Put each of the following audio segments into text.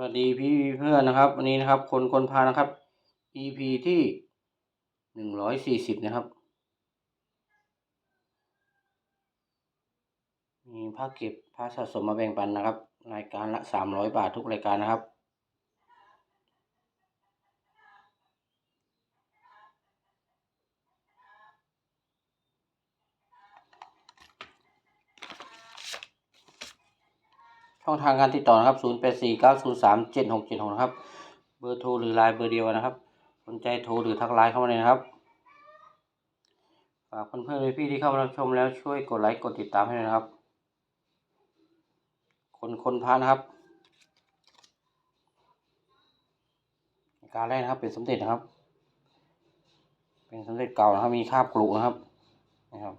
วัสดีพี่เพื่อนนะครับ วันนี้นะครับ คนคนพานะครับ EP ที่หนึ่งร้อยสี่สิบนะครับ มีผ้าเก็บผ้าสะสมมาแบ่งปันนะครับ รายการละสามร้อยบาททุกรายการนะครับ ช่องทางการติดต่อนะครับ 0 8 4 9 0 3 7 6 7 6 นะครับ เบอร์โทรหรือไลน์เบอร์เดียวนะครับ สนใจโทรหรือทักไลน์เข้ามาเลยนะครับ ฝากเพื่อนๆพี่ที่เข้ามารับชมแล้วช่วยกดไลค์กดติดตามให้ด้วยนะครับ คนคนพานะครับ การแรกนะครับเป็นสมเด็จนะครับ เป็นสมเด็จเก่านะครับ มีคาบกรุนะครับ นะครับ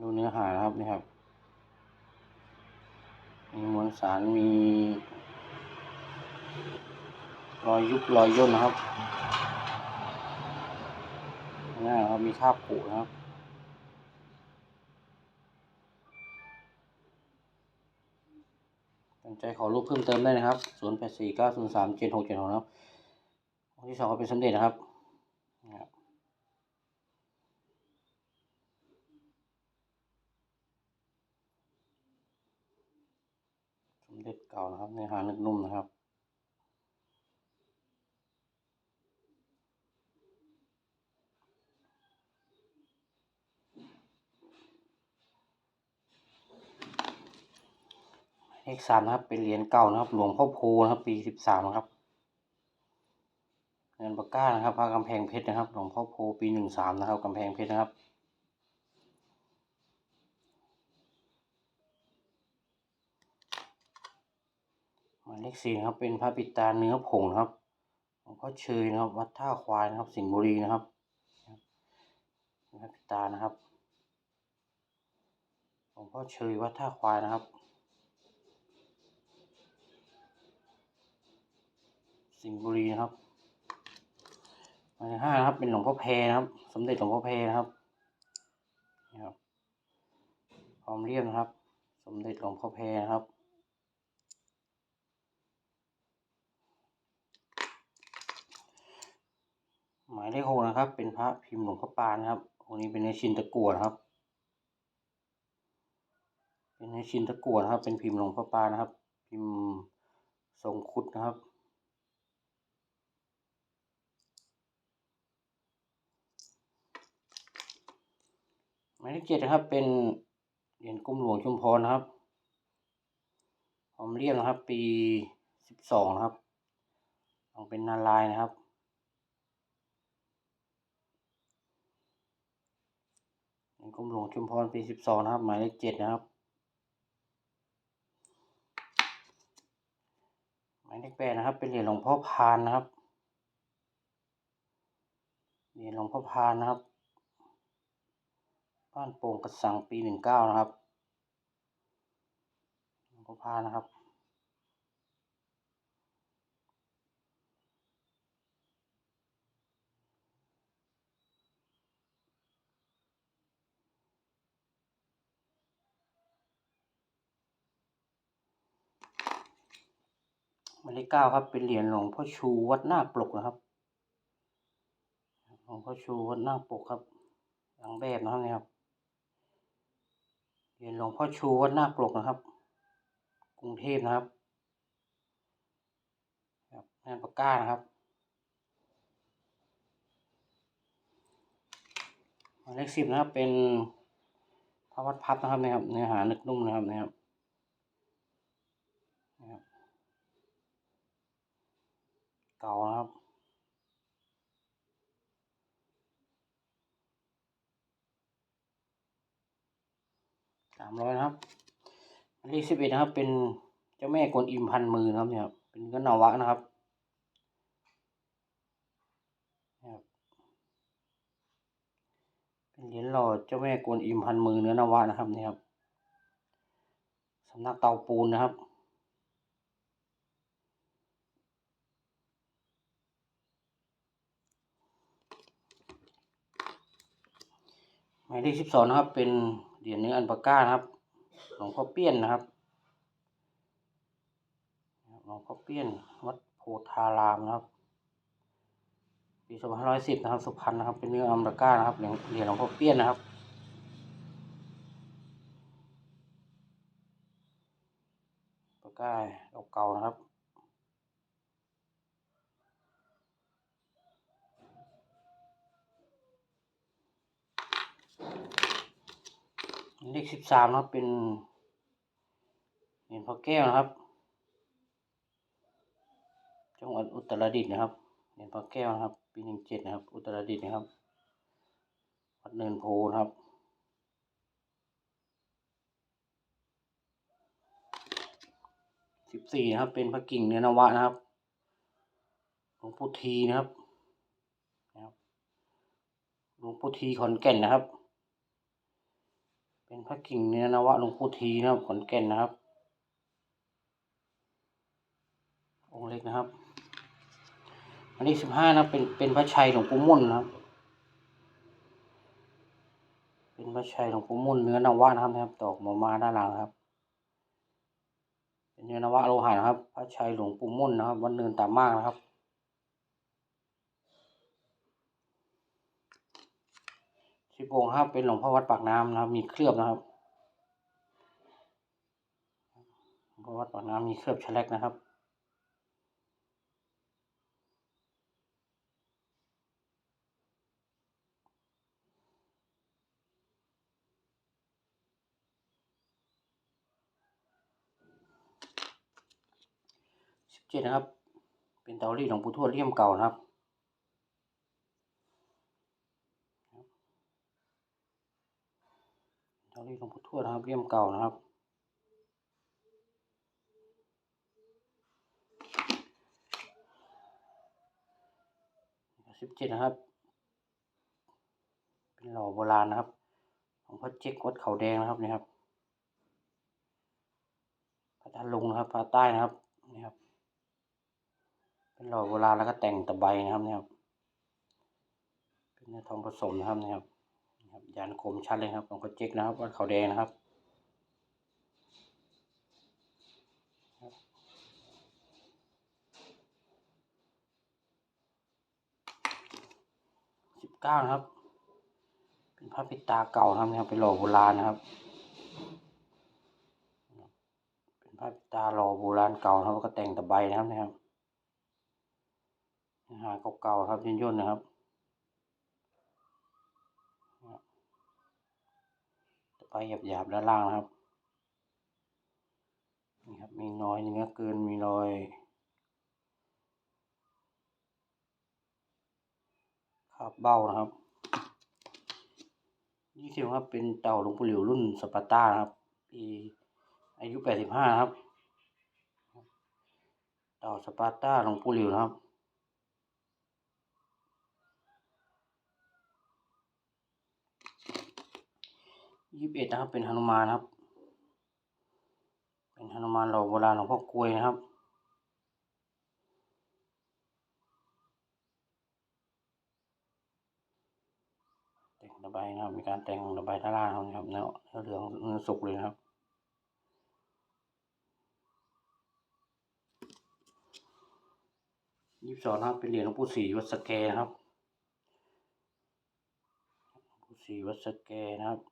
ดูเนื้อหานะครับนี่ครับ มีมวลสารมี รอยยุบรอยย่นนะครับนี่ครับมีคราบผุนะครับสนใจขอรูปเพิ่มเติมได้นะครับ 0 8 4 9 0 3 7 6 7 6 นะครับ องค์ที่สองก็เป็นสมเด็จนะครับนะครับ สม เก่านะครับเนื้อหานึกนุ่มนะครับเลขสามนะครับ เป็นเหรียญเก่านะครับ หลวงพ่อโพนะครับ ปีสิบสามนะครับเงินปากก้านะครับพระกำแพงเพชรนะครับ หลวงพ่อโพปีหนึ่งสามนะครับกำแพงเพชรนะครับายเลขสี่นะครับ เป็นพระปิตาเนื้อผงนะครับหลวงพ่อเชยนะครับ วัดท่าควายนะครับ สิงห์บุรีนะครับพระปิตานะครับหลวงพ่อเชยวัดท่าควายนะครับ สิงห์บุรีนะครับหมายเลขห้านะครับ เป็นหลวงพ่อแพนะครับ สมเด็จหลวงพ่อแพนะครับนี่ครับพร้อมเรียบนะครับ สมเด็จหลวงพ่อแพนะครับ หมายเลขหกนะครับ เป็นพระพิมพ์หลวงพ่อปานนะครับองค์นี้เป็นเนื้อชินตะกัวนะครับ เป็นเนื้อชินตะกัวนะครับ เป็นพิมพ์หลวงพ่อปานนะครับ พิมพ์ทรงคุดนะครับหมายเลขเจ็ดนะครับ เป็นเหรียญกุมหลวงชุมพรนะครับหอมเรียบนะครับ ปีสิบสองนะครับลองเป็นนารายนะครับ เหรีกรมหลวงชุมพรปีสิบสองนะครับ หมายเลขเจ็ดนะครับ หมายเลขแปดนะครับ เป็นเหรียญหลวงพ่อพานนะครับ เหรียญหลวงพ่อพานนะครับ บ้านโป่งกระสังปีหนึ่งเก้านะครับ หลวงพ่อพานนะครับ หมายเลขเก้าครับเป็นเหรียญหลวงพ่อชูวัดนาคปลกนะครับหลวงพ่อชูวัดนาคปลกครับหลังแบบนะครับเนี่ยครับเหรียญหลวงพ่อชูวัดนาคปลกนะครับ กรุงเทพนะครับครับงานปากก้านะครับหมายเลขสิบนะครับเป็นพระวัดพับนะครับนะครับเนื้อหานึกนุ่มนะครับนะครับนะครับ เก่านะครับ สามร้อยนะครับหมายเลขสิบเอ็ดนะครับ เป็นเจ้าแม่กวนอิมพันมือนะครับเนี่ยครับเป็นเงินนวะนะครับเป็นเหรียญหล่อเจ้าแม่กวนอิมพันมือเนื้อนวะนะครับเนี่ยครับสำนักเตาปูนนะครับ มายเลขสิบสองนะครับ เป็นเหรียญเนื้ออันปาก้านะครับหลวงพ่อเปี้ยนนะครับหลวงพ่อเปี้ยนวัดโพธารามนะครับปีสองพันร้อยสิบนะครับ สุพรรณนะครับ เป็นเนื้ออัมราก้านะครับเหรียญเหรียญหลวงพ่อเปี้ยนนะครับปากกาเก่าๆนะครับ เลขสิบสามนะครับเป็นเหรียญพ่อแก้วนะครับ จังหวัดอุตรดิตถ์นะครับเหรียญพ่อแก้วนะครับ ปีหนึ่งเจ็ดนะครับ อุตรดิตถ์นะครับวัดเนินโพนะครับสิบสี่นะครับ เป็นพระกิ่งเนื้อนวะนะครับหลวงปู่ทีนะครับนะครับหลวงปู่ทีขอนแก่นนะครับ เป็นพระกิ่งเนื้อนวะหลวงปู่ทีนะครับขอนแก่นนะครับ องค์เล็กนะครับ อันนี้สิบห้านะเป็นเป็นพระชัยหลวงปู่มุ่นนะครับ เป็นพระชัยหลวงปู่มุ่นเนื้อนวะนะครับนะครับตอกหมอมาด้านหลังครับเป็นเนื้อนวะโลหะนะครับ พระชัยหลวงปู่มุ่นนะครับ วัดเนินตามมากนะครับ สิบองค์ครับ เป็นหลวงพ่อวัดปากน้ำนะครับ มีเคลือบนะครับหลวงพ่อวัดปากน้ำมีเคลือบแฉลกนะครับสิบเจ็ดนะครับ เป็นเตารีดหลวงปู่ทวดเลี่ยมเก่านะครับีหลวงปู่ทวดนะครับเลี่ยมเก่านะครับ สิบเจ็ดนะครับ เป็นหล่อโบราณนะครับของพ่อเจ๊กวัดเขาแดงนะครับนี่ครับพระทะลุงนะครับพระใต้นะครับนี่ครับ เป็นหล่อโบราณแล้วก็แต่งตะไบนะครับนี่ครับเป็นเนื้อทองผสมนะครับนี่ครับ ครับยานคมชัดเลยครับของพ่อเจ๊กนะครับวัดเขาแดงนะครับสิบเก้านะครับ เป็นพระปิตาเก่านะครับเป็นหล่อโบราณนะครับ เป็นพระปิตาหล่อโบราณเก่านะครับก็แต่งตะไบนะครับนะครับเนื้อหาเก่าๆครับย่นๆนะครับตะ ไบหยาบๆด้านล่างนะครับนี่ครับมีรอยเนื้อเกินมีรอยคาบเบ้านะครับนี่เสิครับเป็นเต่าหลวงปู่หลิวรุ่นสปาร์ต้านะครับปีอายุแปดสิบห้าครับ เต่าสปาร์ต้าหลวงปู่หลิวนะครับ ยี่สิบเอ็ดนะครับ เป็นหนุมานครับ เป็นหนุมานหล่อโบราณหลวงพ่อกลวยนะครับแต่งระบายนะครับ มีการแต่งระบายด้านล่างนะครับเนื้อเนื้อเหลืองเนื้อสุกเลยนะครับยี่สิบสองนะครับเป็นเหรียญหลวงปู่ศรีวัดสแกนะครับหลวงปู่ศรีวัดสแกนะครับ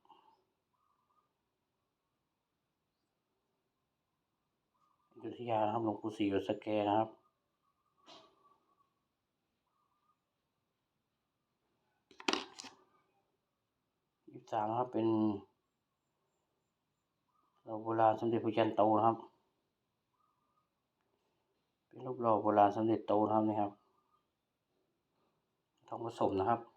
อยุธยานะครับหลวงปู่ศรีวัดสแกนะครับยี่สามครับเป็นเราโบราณสมเด็จพระจันทร์โตนะครับ เป็นรูปหล่อโบราณสมเด็จโตนะครับนี่ครับทองผสมนะครับ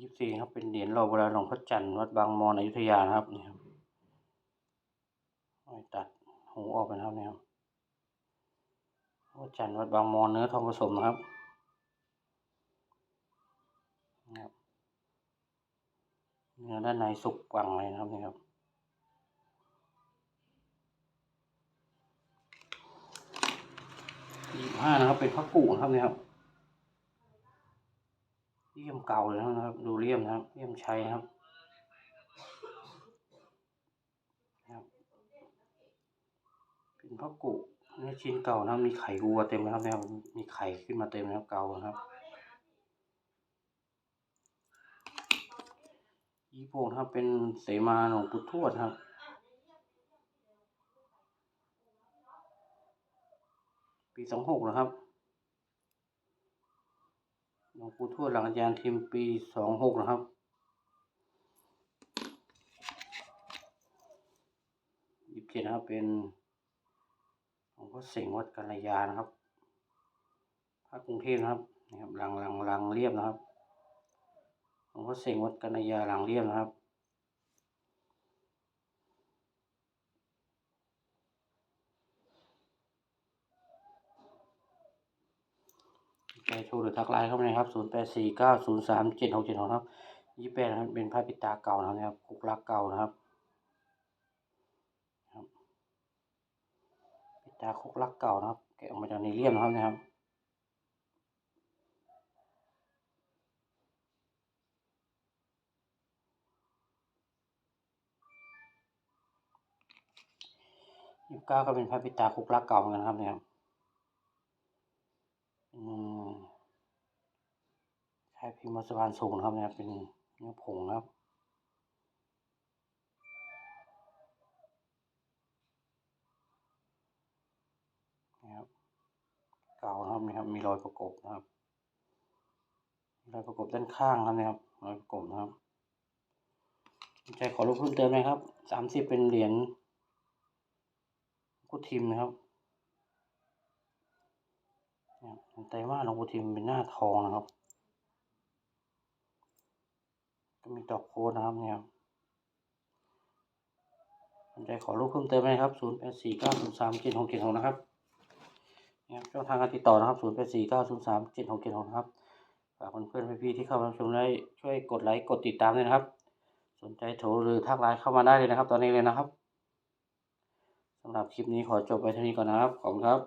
ยี่สิบสี่ครับเป็นเหรียญหล่อโบราณหลวงพ่อจันทร์วัดบางมอนอยุธยานะครับนี่ครับเอตัดหูออกไปนะครับนี่ครับวัดจันทร์วัดบางมอนเนื้อทองผสมนะครับนะครับเนื้อด้านในสุกกว่างเลยนะครับนี่ครับยี่ห้านะครับเป็นพระกุนะครับนี่ครับ เลี่ยมเก่าเลยนะครับ ดูเลี่ยมนะครับ เลี่ยมใชัยนะครับนะครับ เป็นพระกุนี่ชิ้นเก่านะครับมีไข่วัวเต็มนะครับนะครับ มีไข่ขึ้นมาเต็มนะครับเก่านะครับยี่โป่งครับเป็นเสมาหลวงปู่ทวดครับปีสองหกนะครับ หลวงปู่ทวดหลังอาจารย์ทิมปีสองหกนะครับยี่สิบเจ็ดนะครับเป็นหลวงพ่อเสงวัดกัลยานะครับภาคกรุงเทพนะครับนะครับหลังหลังหลังเรียบนะครับหลวงพ่อเสงวัดกัลยาหลังเรียบนะครับ ใจโทรหรือทักไลน์เข้ามาเลยครับ0 8 4 9 0 3 7 6 7 6ครับ28นะครับเป็นผ้าปิดตาเก่านะครับคุกลักเก่านะครับปิดตาคุกลักเก่านะครับแกะออกมาจากในเลียมนะครับนะครับยี่สิบเก้าก็เป็นผ้าปิตาคุกลักเก่าเหมือนกันครับเนี่ยครับอืม้พิมพ์วัสพานสูงนะครับเนี่ยเป็นเนื้อผงนะครับนะครับเก่านะครับนี่ครับมีรอยประกบนะครับรอยประกบด้านข้างครับนะครับรอยประกบนะครับใจขอรูปเพิ่มเติมไหมครับสามสิบเป็นเหรียญกุทิมนะครับนะครับไตรมาหลวงปู่ทิมเป็นหน้าทองนะครับ ก็ มีดอกโคนะครับเนี่ยสนใจขอรูปเพิ่มเติมไหมครับ0 8 4 9 0 3 7 6 7 6นะครับนะครับช่องทางการติดต่อนะครับ0 8 4 9 0 3 7 6 7 6นะครับฝากเพื่อนๆพี่ๆที่เข้ามาชมได้ช่วยกดไลค์กดติดตามด้วยนะครับ สนใจโทรหรือทักไลน์เข้ามาได้เลยนะครับ ตอนนี้เลยนะครับสำหรับคลิปนี้ขอจบไปเท่านี้ก่อนนะครับ ขอบคุณครับ